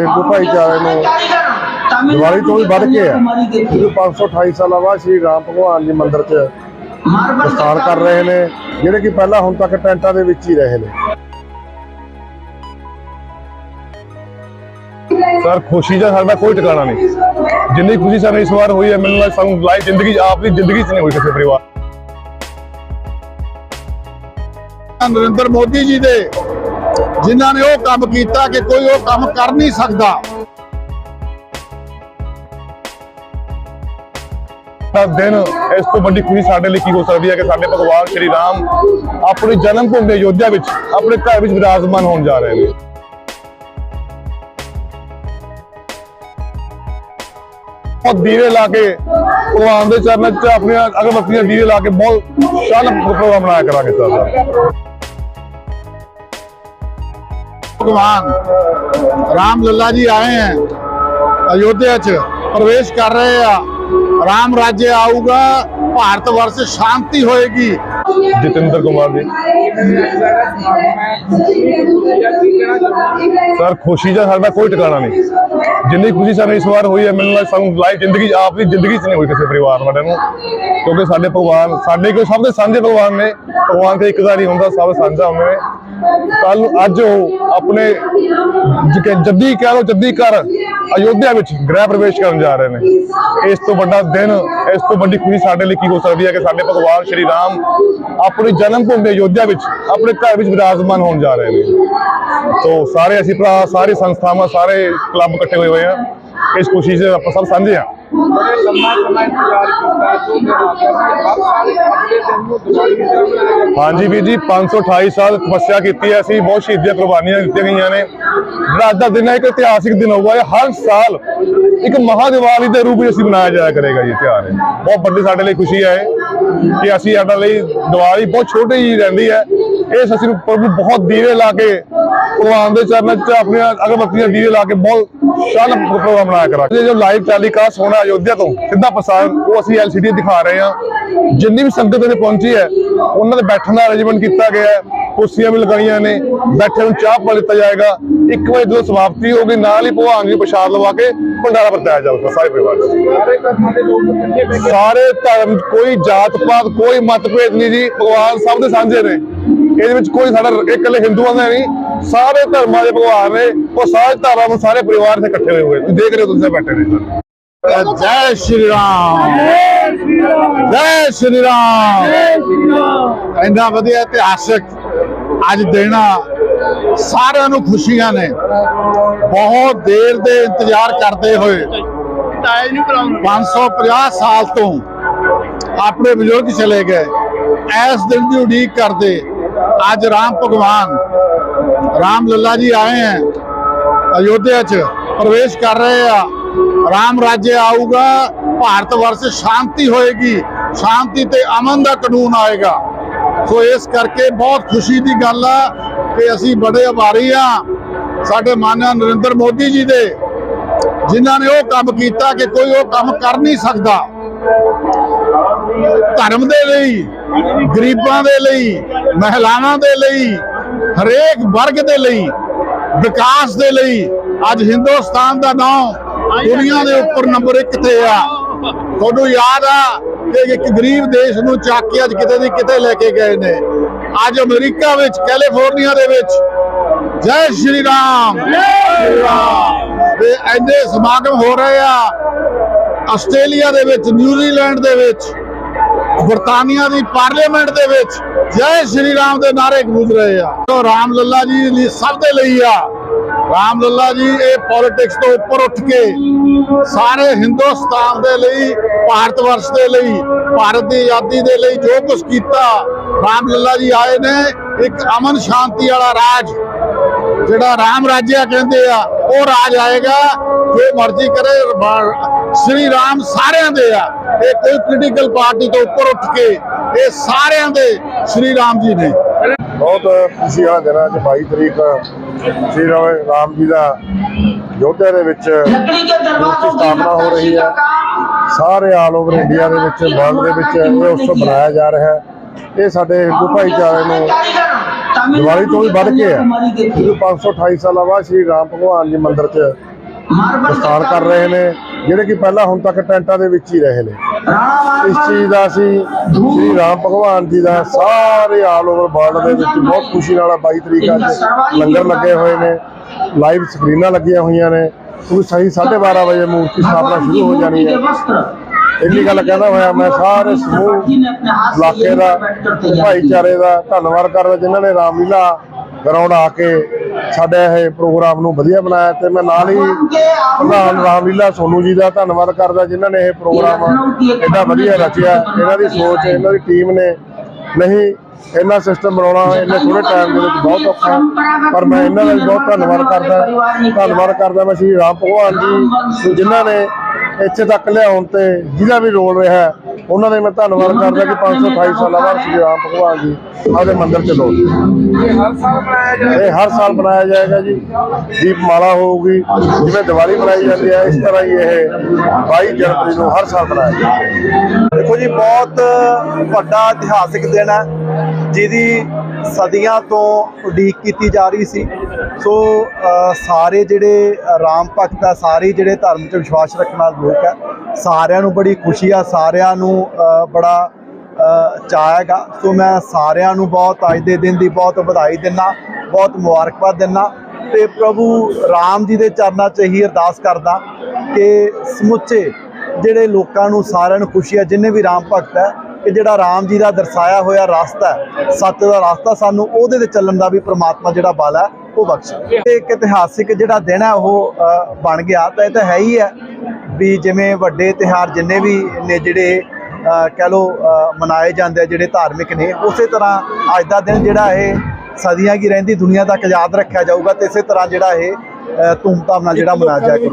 ਹਿੰਦੂ ਭਾਈਚਾਰੇ ਨੂੰ ਦੀਵਾਲੀ ਤੋਂ ਵੀ ਵੱਧ ਕੇ ਹੈ ਕਿਉਂਕਿ 528 ਸਾਲਾਂ ਬਾਅਦ ਸ਼੍ਰੀ ਰਾਮ ਭਗਵਾਨ ਜੀ ਮੰਦਿਰ 'ਚ ਪ੍ਰਸਥਾਨ ਕਰ ਰਹੇ ਨੇ, ਜਿਹੜੇ ਕਿ ਪਹਿਲਾਂ ਹੁਣ ਤੱਕ ਟੈਂਟਾਂ ਦੇ ਵਿੱਚ ਹੀ ਰਹੇ ਨੇ। ਸਰ, ਖੁਸ਼ੀ ਦਾ ਸਾਡਾ ਕੋਈ ਟਿਕਾਣਾ ਨਹੀਂ। ਜਿੰਨੀ ਖੁਸ਼ੀ ਸਾਨੂੰ ਇਸ ਵਾਰ ਹੋਈ ਹੈ, ਮੈਨੂੰ ਲੱਗਦਾ ਸਾਨੂੰ ਲਾਈਫ, ਜ਼ਿੰਦਗੀ 'ਚ ਆਪ ਦੀ ਜ਼ਿੰਦਗੀ 'ਚ ਨਹੀਂ ਹੋਈ ਕਿਸੇ ਪਰਿਵਾਰ। ਨਰਿੰਦਰ ਮੋਦੀ ਜੀ ਦੇ ਜਿਨ੍ਹਾਂ ਨੇ ਉਹ ਕੰਮ ਕੀਤਾ ਕਿ ਕੋਈ ਉਹ ਕੰਮ ਕਰ ਨਹੀਂ ਸਕਦਾ। ਦਾ ਦਿਨ ਇਸ ਤੋਂ ਵੱਡੀ ਖੁਸ਼ੀ ਸਾਡੇ ਲਈ ਕੀ ਹੋ ਸਕਦੀ ਹੈ ਕਿ ਸਾਡੇ ਭਗਵਾਨ ਸ਼੍ਰੀ ਰਾਮ ਆਪਣੀ ਜਨਮ ਭੂਮੀ ਅਯੋਧਿਆ ਵਿੱਚ, ਆਪਣੇ ਘਰ ਵਿੱਚ ਵਿਰਾਜਮਾਨ ਹੋਣ ਜਾ ਰਹੇ ਨੇ। ਉਹ ਦੀਵੇ ਲਾ ਕੇ ਭਗਵਾਨ ਦੇ ਚਰਨਾਂ 'ਚ ਆਪਣੀਆਂ ਅਗਰਬੱਤੀਆਂ ਦੀਵੇ ਲਾ ਕੇ ਬਹੁਤ ਸ਼ਾਨ ਪ੍ਰੋਗਰਾਮ ਬਣਾਇਆ ਕਰਾਂਗੇ ਸਰ। ਭਗਵਾਨ। ਰਾਮ ਲੱਲਾ ਜੀ ਆਏ ਹੈ। ਅਯੋਧਿਆ 'ਚ ਪ੍ਰਵੇਸ਼ ਕਰ ਰਹੇ ਆ। ਰਾਮ ਰਾਜ්य ਆਊਗਾ। ਭਾਰਤ ਵਰਸ਼ ਸ਼ਾਂਤੀ ਹੋਏਗੀ। ਜਤਿੰਦਰ ਕੁਮਾਰ ਜੀ। ਸਰ, ਖੁਸ਼ੀ ਦਾ ਸਾਡਾ ਕੋਈ ਟਿਕਾਣਾ ਨਹੀਂ। ਜਿੰਨੀ ਖੁਸ਼ੀ ਸਾਨੂੰ ਇਸ ਵਾਰ ਹੋਈ ਹੈ, ਮੈਨੂੰ ਲੱਗਦਾ ਸਾਨੂੰ ਲਾਈਫ ਜ਼ਿੰਦਗੀ 'ਚ ਆਪ ਦੀ ਜ਼ਿੰਦਗੀ 'ਚ ਨਹੀਂ ਹੋਈ ਕਿਸੇ ਪਰਿਵਾਰ ਵਾਲਿਆਂ ਨੂੰ। ਕਿਉਂਕਿ ਸਾਡੇ ਭਗਵਾਨ, ਸਾਡੇ ਕੋਲ ਸਭ ਦੇ ਸਾਂਝੇ ਭਗਵਾਨ ਨੇ। ਭਗਵਾਨ ਤੇ ਇੱਕ ਦਾ ਨਹੀਂ ਹੁੰਦਾ, ਸਭ ਸਾਂਝਾ ਹੁੰਦੇ ਨੇ। ਕੱਲ ਅੱਜ ਉਹ ਆਪਣੇ ਜੱਦੀ ਕਹਿ ਲਓ, ਜੱਦੀ ਘਰ ਅਯੋਧਿਆ ਵਿੱਚ ਗ੍ਰਹਿ ਪ੍ਰਵੇਸ਼ ਕਰਨ ਜਾ ਰਹੇ ਨੇ। ਇਸ ਤੋਂ ਵੱਡਾ ਦਿਨ, ਇਸ ਤੋਂ ਵੱਡੀ ਖੁਸ਼ੀ ਸਾਡੇ ਲਈ ਕੀ ਹੋ ਸਕਦੀ ਹੈ ਕਿ ਸਾਡੇ ਭਗਵਾਨ ਸ਼੍ਰੀ ਰਾਮ ਆਪਣੀ ਜਨਮ ਭੂਮੀ ਅਯੋਧਿਆ ਵਿੱਚ, ਆਪਣੇ ਘਰ ਵਿੱਚ ਵਿਰਾਜਮਾਨ ਹੋਣ ਜਾ ਰਹੇ ਨੇ। ਤੋ ਸਾਰੇ ਅਸੀਂ ਭਰਾ, ਸਾਰੇ ਸੰਸਥਾਵਾਂ, ਸਾਰੇ ਕਲੱਬ ਇਕੱਠੇ ਹੋਏ ਹੋਏ ਆ। ਇਸ ਖੁਸ਼ੀ 'ਚ ਆਪਾਂ ਸਭ ਸਾਂਝੇ ਆ ਬੜੇ ਲੰਮਾ ਸਮਾਂ ਇੰਤਜ਼ਾਰ ਕੀਤਾ ਦੋ ਗਏ ਸੀ ਹਰ ਸਾਲ ਅਗਲੇ ਦਿਨ ਨੂੰ ਦੀਵਾਲੀ ਦੀ ਹਾਂਜੀ ਵੀਰ ਜੀ 528 ਸਾਲ ਤਪੱਸਿਆ ਕੀਤੀ ਹੈ ਅਸੀਂ ਬਹੁਤ ਸ਼ਹੀਦੀਆਂ ਕੁਰਬਾਨੀਆਂ ਦਿੱਤੀਆਂ ਗਈਆਂ ਨੇ। ਜਿਹੜਾ ਅੱਜ ਦਾ ਦਿਨ ਹੈ ਇੱਕ ਇਤਿਹਾਸਿਕ ਦਿਨ ਹੋਊਗਾ ਇਹ ਹਰ ਸਾਲ ਇੱਕ ਮਹਾ ਦੀਵਾਲੀ ਦੇ ਰੂਪ ਵਿੱਚ ਅਸੀਂ ਮਨਾਇਆ ਜਾਇਆ ਕਰੇਗਾ ਜੀ ਤਿਉਹਾਰ। ਇਹ ਬਹੁਤ ਵੱਡੀ ਸਾਡੇ ਲਈ ਖੁਸ਼ੀ ਹੈ ਇਹ। ਕਿ ਅਸੀਂ ਸਾਡਾ ਲਈ ਦੀਵਾਲੀ ਬਹੁਤ ਛੋਟੀ ਜਿਹੀ ਰਹਿੰਦੀ ਹੈ। ਇਸ ਅਸੀਂ ਪ੍ਰਭੂ ਬਹੁਤ ਦੀਵੇ ਲਾ ਕੇ ਭਗਵਾਨ ਦੇ ਚਰਨਾਂ 'ਚ ਆਪਣੀਆਂ ਅਗਰਬੱਤੀਆਂ ਦੀਵੇ ਲਾ ਕੇ ਬਹੁਤ ਸ਼ਾਨ ਪ੍ਰੋਗਰਾਮ ਬਣਾਇਆ ਕਰਾਂਗੇ। ਜੋ ਲਾਈਵ ਟੈਲੀਕਾਸਟ ਹੋਣਾ ਅਯੋਧਿਆ ਤੋਂ ਸਿੱਧਾ ਪ੍ਰਸਾਰਣ ਉਹ ਅਸੀਂ ਐਲਸੀਡੀ ਦਿਖਾ ਰਹੇ ਹਾਂ। ਜਿੰਨੀ ਵੀ ਸੰਗਤ ਨੇ ਪਹੁੰਚੀ ਹੈ, ਉਹਨਾਂ ਦੇ ਬੈਠਣ ਦਾ ਅਰੇਂਜਮੈਂਟ ਕੀਤਾ ਗਿਆ ਹੈ। ਕੁਰਸੀਆਂ ਵੀ ਲਗਾਈਆਂ ਨੇ ਬੈਠੇ ਨੂੰ ਚਾਹ ਪਾ ਦਿੱਤਾ ਜਾਏਗਾ। ਇੱਕ ਵਜੇ ਜਦੋਂ ਸਮਾਪਤੀ ਹੋਗੀ ਨਾਲ ਹੀ ਨੂੰ ਪ੍ਰਸ਼ਾਦ ਲਵਾ ਕੇ ਭੰਡਾਰਾ ਵਰਤਾਇਆ ਜਾਊਗਾ ਸਾਰੇ ਪਰਿਵਾਰ ਨੂੰ ਸਾਰੇ ਧਰਮਾਂ ਦੇ ਕੋਈ ਜਾਤ ਪਾਤ ਕੋਈ ਮਤਭੇਦ ਨਹੀਂ ਜੀ ਭਗਵਾਨ ਸਭ ਦੇ ਸਾਂਝੇ ਨੇ। ਇਹਦੇ ਵਿੱਚ ਕੋਈ ਸਾਡਾ ਇਕੱਲੇ ਹਿੰਦੂਆਂ ਦਾ ਨਹੀਂ ਸਾਰੇ ਧਰਮਾਂ ਦੇ ਭਗਵਾਨ ਨੇ ਉਹ ਸਾਰੇ ਧਰਮ ਸਾਰੇ ਪਰਿਵਾਰ ਇੱਥੇ ਇਕੱਠੇ ਹੋਏ ਹੋਏ ਤੁਸੀਂ ਦੇਖ ਰਹੇ ਹੋ ਤੁਸੀਂ ਬੈਠੇ ਨੇ। ਜੈ ਸ਼੍ਰੀ ਰਾਮ। ਜੈ ਸ਼੍ਰੀ ਰਾਮ। ਇੰਨਾ ਵਧੀਆ ਇਤਿਹਾਸਕ ਅੱਜ ਦੇਣਾ ਸਾਰਿਆਂ ਨੂੰ ਖੁਸ਼ੀਆਂ ਨੇ। ਬਹੁਤ ਦੇਰ ਦੇ ਇੰਤਜ਼ਾਰ ਕਰਦੇ ਹੋਏ 550 ਸਾਲ ਤੋਂ ਆਪਣੇ ਬਜ਼ੁਰਗ ਚਲੇ ਗਏ। ਇਸ ਦਿਨ ਦੀ ਉਡੀਕ ਕਰਦੇ ਅੱਜ ਰਾਮ ਭਗਵਾਨ, ਰਾਮ ਲੱਲਾ ਜੀ ਆਏ ਹੈ। ਅਯੋਧਿਆ 'ਚ ਪ੍ਰਵੇਸ਼ ਕਰ ਰਹੇ ਆ। ਰਾਮ ਰਾਜ්य ਆਊਗਾ, ਭਾਰਤ ਵਰਸ਼ ਸ਼ਾਂਤੀ ਹੋਏਗੀ, ਸ਼ਾਂਤੀ ਤੇ ਅਮਨ ਦਾ ਕਾਨੂੰਨ ਆਏਗਾ। ਸੋ ਇਸ ਕਰਕੇ ਬਹੁਤ ਖੁਸ਼ੀ ਦੀ ਗੱਲ ਆ ਕਿ ਅਸੀਂ ਬੜੇ ਆਭਾਰੀ ਆ। ਸਾਡੇ ਮਾਨਯ ਨਰਿੰਦਰ ਮੋਦੀ ਜੀ ਦੇ, ਜਿਨ੍ਹਾਂ ਨੇ ਉਹ ਕੰਮ ਕੀਤਾ ਕਿ ਕੋਈ ਉਹ ਕੰਮ ਕਰ ਨਹੀਂ ਸਕਦਾ। ਧਰਮ ਦੇ ਲਈ, ਗਰੀਬਾਂ ਦੇ ਲਈ, ਮਹਿਲਾਵਾਂ ਦੇ ਲਈ, ਹਰੇਕ ਵਰਗ ਦੇ ਲਈ, ਵਿਕਾਸ ਦੇ ਲਈ, ਅੱਜ ਹਿੰਦੁਸਤਾਨ ਦਾ ਨਾਮ ਦੁਨੀਆ ਦੇ ਉੱਪਰ ਨੰਬਰ 1 ਤੇ ਆ। ਤੁਹਾਨੂੰ ਯਾਦ ਆ ਕਿ ਇੱਕ ਗਰੀਬ ਦੇਸ਼ ਨੂੰ ਚੱਕ ਕੇ ਅੱਜ ਕਿਤੇ ਦੀ ਕਿਤੇ ਲੈ ਕੇ ਗਏ ਨੇ। ਅੱਜ ਅਮਰੀਕਾ ਵਿੱਚ ਕੈਲੀਫੋਰਨੀਆ ਦੇ ਵਿੱਚ। ਜੈ ਸ਼੍ਰੀ ਰਾਮ। ਸ਼੍ਰੀ ਰਾਮ। ਤੇ ਐਨੇ ਸਮਾਗਮ ਹੋ ਰਹੇ ਆ ਆਸਟ੍ਰੇਲੀਆ ਦੇ ਵਿੱਚ ਨਿਊਜ਼ੀਲੈਂਡ ਦੇ ਵਿੱਚ ਬਰਤਾਨੀਆ ਦੀ ਪਾਰਲੀਮੈਂਟ ਦੇ ਵਿੱਚ ਜੈ ਸ਼੍ਰੀ ਰਾਮ ਦੇ ਨਾਰੇ ਗੂੰਜ ਰਹੇ ਆ। ਸੋ ਰਾਮ ਲੱਲਾ ਜੀ ਲਈ ਸਭ ਦੇ ਲਈ ਆ। ਰਾਮ ਲੱਲਾ ਜੀ, ਇਹ ਪੋਲਿਟਿਕਸ ਤੋਂ ਉੱਪਰ ਉੱਠ ਕੇ ਸਾਰੇ ਹਿੰਦੁਸਤਾਨ ਦੇ ਲਈ, ਭਾਰਤ ਵਰਸ਼ ਦੇ ਲਈ, ਭਾਰਤ ਦੀ ਆਜ਼ਾਦੀ ਦੇ ਲਈ ਜੋ ਕੁਝ ਕੀਤਾ ਰਾਮ ਲੱਲਾ ਜੀ ਆਏ ਨੇ ਇੱਕ ਅਮਨ ਸ਼ਾਂਤੀ ਵਾਲਾ ਰਾਜ, ਜਿਹੜਾ ਰਾਮ ਰਾਜਿਆ ਕਹਿੰਦੇ ਆ, ਉਹ ਰਾਜ ਆਏਗਾ, ਜੋ ਮਰਜ਼ੀ ਕਰੇ ਸ਼੍ਰੀ ਰਾਮ ਸਾਰਿਆਂ ਦੇ ਆ, ਇਹ ਕੋਈ ਪੋਲੀਟੀਕਲ ਪਾਰਟੀ ਤੋਂ ਉੱਪਰ ਉੱਠ ਕੇ, ਇਹ ਸਾਰਿਆਂ ਦੇ ਸ਼੍ਰੀ ਰਾਮ ਜੀ ਨੇ। ਬਹੁਤ ਖੁਸ਼ੀ ਵਾਲਾ ਦਿਨ ਅੱਜ 22 ਤਰੀਕ। ਸ੍ਰੀ ਰਾਮ ਜੀ ਦਾ ਯੋਧਿਆ ਦੇ ਵਿੱਚ ਮੂਰਤੀ ਸਥਾਪਨਾ ਹੋ ਰਹੀ ਹੈ ਸਾਰੇ ਆਲ ਓਵਰ ਇੰਡੀਆ ਦੇ ਵਿੱਚ ਵਰਲਡ ਦੇ ਵਿੱਚ ਇਹ ਉਤਸਵ ਮਨਾਇਆ ਜਾ ਰਿਹਾ ਹੈ। ਇਹ ਸਾਡੇ ਹਿੰਦੂ ਭਾਈਚਾਰੇ ਨੂੰ ਦੀਵਾਲੀ ਤੋਂ ਵੀ ਵੱਧ ਕੇ ਹੈ ਕਿਉਂਕਿ 528 ਸਾਲਾਂ ਬਾਅਦ ਸ੍ਰੀ ਰਾਮ ਭਗਵਾਨ ਜੀ ਮੰਦਿਰ 'ਚ ਵਿਸਤਾਰ ਕਰ ਰਹੇ ਨੇ। ਜਿਹੜੇ ਕਿ ਪਹਿਲਾਂ ਹੁਣ ਤੱਕ ਟੈਂਟਾਂ ਦੇ ਵਿੱਚ ਹੀ ਰਹੇ ਨੇ। ਇਸ ਚੀਜ਼ ਦਾ ਅਸੀਂ ਸ੍ਰੀ ਰਾਮ ਭਗਵਾਨ ਜੀ ਦਾ ਸਾਰੇ ਆਲ ਓਵਰ ਵਰਲਡ ਦੇ ਵਿੱਚ ਬਹੁਤ ਖੁਸ਼ੀ ਨਾਲ 22 ਤਰੀਕ ਅੱਜ ਲੰਗਰ ਲੱਗੇ ਹੋਏ ਨੇ। ਲਾਈਵ ਸਕਰੀਨਾਂ ਲੱਗੀਆਂ ਹੋਈਆਂ ਨੇ। ਉਹ ਸਹੀ 12:30 ਵਜੇ ਮੂਰਤੀ ਸਥਾਪਨਾ ਸ਼ੁਰੂ ਹੋ ਜਾਣੀ ਹੈ। ਇੰਨੀ ਗੱਲ ਕਹਿੰਦਾ ਹੋਇਆ, ਮੈਂ ਸਾਰੇ ਸਮੂਹ, ਇਲਾਕੇ ਦਾ, ਭਾਈਚਾਰੇ ਦਾ ਧੰਨਵਾਦ ਕਰਦਾ ਜਿਨ੍ਹਾਂ ਨੇ ਰਾਮਲੀਲਾ ਗਰਾਊਂਡ ਆ ਕੇ ਸਾਡੇ ਇਹ ਪ੍ਰੋਗਰਾਮ ਨੂੰ ਵਧੀਆ ਬਣਾਇਆ ਤੇ ਮੈਂ ਨਾਲ ਹੀ ਪ੍ਰਧਾਨ ਰਾਮਲੀਲਾ ਸੋਨੂ ਜੀ ਦਾ ਧੰਨਵਾਦ ਕਰਦਾ ਜਿਨ੍ਹਾਂ ਨੇ ਇਹ ਪ੍ਰੋਗਰਾਮ ਐਡਾ ਵਧੀਆ ਰਚਿਆ। ਇਹਨਾਂ ਦੀ ਸੋਚ, ਇਹਨਾਂ ਦੀ ਟੀਮ ਨੇ ਨਹੀਂ ਇੰਨਾ ਸਿਸਟਮ ਬਣਾਉਣਾ ਇੰਨੇ ਥੋੜੇ ਟਾਈਮ ਦੇ ਵਿੱਚ ਬਹੁਤ ਔਖਾ ਪਰ ਮੈਂ ਇਹਨਾਂ ਦਾ ਵੀ ਬਹੁਤ ਧੰਨਵਾਦ ਕਰਦਾ। ਧੰਨਵਾਦ ਕਰਦਾ ਮੈਂ ਸ਼੍ਰੀ ਰਾਮ ਭਗਵਾਨ ਜੀ ਜਿਨ੍ਹਾਂ ਨੇ ਇੱਥੇ ਤੱਕ ਲਿਆਉਣ ਤੇ ਜਿਹਦਾ ਵੀ ਰੋਲ ਰਿਹਾ ਹੈ, ਉਹਨਾਂ ਦੇ ਮੈਂ ਧੰਨਵਾਦ ਕਰਦਾ ਕਿ 528 ਸਾਲਾਂ ਬਾਅਦ ਸ਼੍ਰੀ ਰਾਮ ਭਗਵਾਨ ਜੀ ਆਪਦੇ ਮੰਦਿਰ ਚ ਲੋਟ ਇਹ ਹਰ ਸਾਲ ਬਣਾਇਆ ਜਾਂਦਾ ਇਹ ਹਰ ਸਾਲ ਬਣਾਇਆ ਜਾਏਗਾ ਜੀ। ਦੀਪਮਾਲਾ ਹੋਊਗੀ ਜਿਵੇਂ ਦੀਵਾਲੀ ਮਨਾਈ ਜਾਂਦੀ ਹੈ ਇਸ ਤਰ੍ਹਾਂ ਹੀ ਇਹ 22 ਜਨਵਰੀ ਨੂੰ ਹਰ ਸਾਲ ਮਨਾਇਆ ਜਾਏਗਾ। ਦੇਖੋ ਜੀ ਬਹੁਤ ਵੱਡਾ ਇਤਿਹਾਸਿਕ ਦਿਨ ਹੈ ਜਿਹਦੀ ਸਦੀਆਂ ਤੋਂ ਉਡੀਕ ਕੀਤੀ ਜਾ ਰਹੀ ਸੀ। ਸੋ ਸਾਰੇ ਜਿਹੜੇ ਰਾਮ ਭਗਤ ਆ ਸਾਰੇ ਜਿਹੜੇ ਧਰਮ 'ਚ ਵਿਸ਼ਵਾਸ ਰੱਖਣ ਵਾਲੇ ਲੋਕ ਆ ਸਾਰਿਆਂ ਨੂੰ ਬੜੀ ਖੁਸ਼ੀ ਆ ਸਾਰਿਆਂ ਨੂੰ ਬੜਾ ਅ, ਸੋ ਮੈਂ ਸਾਰਿਆਂ ਨੂੰ ਬਹੁਤ ਅੱਜ ਦੇ ਦਿਨ ਦੀ ਬਹੁਤ ਵਧਾਈ ਦਿੰਦਾ ਬਹੁਤ ਮੁਬਾਰਕਬਾਦ ਦਿੰਦਾ ਤੇ ਪ੍ਰਭੂ ਰਾਮ ਜੀ ਦੇ ਚਰਨਾਂ 'ਚ ਹੀ ਅਰਦਾਸ ਕਰਦਾ ਕਿ ਸਮੁੱਚੇ ਜਿਹੜੇ ਲੋਕਾਂ ਨੂੰ ਸਾਰਿਆਂ ਨੂੰ ਖੁਸ਼ੀ ਆ ਜਿੰਨੇ ਵੀ ਰਾਮ ਭਗਤ ਹੈ ਕਿ ਜਿਹੜਾ ਰਾਮ ਜੀ ਦਾ ਦਰਸਾਇਆ ਹੋਇਆ ਰਸਤਾ ਹੈ ਸੱਤ ਦਾ ਰਸਤਾ ਸਾਨੂੰ ਉਹਦੇ ਤੇ ਚੱਲਣ ਦਾ ਵੀ ਪ੍ਰਮਾਤਮਾ ਜਿਹੜਾ ਬਲ ਹੈ ਉਹ ਬਖਸ਼ੇ। ਇਹ ਇੱਕ ਇਤਿਹਾਸਿਕ ਜਿਹੜਾ ਦਿਨ ਹੈ ਉਹ ਬਣ ਗਿਆ। ਤਾਂ ਇਹ ਤਾਂ ਹੈ ਹੀ ਹੈ ਵੀ ਜਿਵੇਂ ਵੱਡੇ ਤਿਹਾਰ ਜਿੰਨੇ ਵੀ ਨੇ ਜਿਹੜੇ ਕਹਿ ਲੋ ਮਨਾਏ ਜਾਂਦੇ ਆ ਜਿਹੜੇ ਧਾਰਮਿਕ ਨੇ ਉਸੇ ਤਰ੍ਹਾਂ ਅੱਜ ਦਾ ਦਿਨ ਜਿਹੜਾ ਇਹ ਸਦੀਆਂ ਕੀ ਰਹਿੰਦੀ ਦੁਨੀਆ ਤੱਕ ਯਾਦ ਰੱਖਿਆ ਜਾਊਗਾ ਤੇ ਇਸੇ ਤਰ੍ਹਾਂ ਜਿਹੜਾ ਇਹ ਧੂਮਧਾਮ ਨਾਲ ਜਿਹੜਾ ਮਨਾਇਆ ਜਾਏਗਾ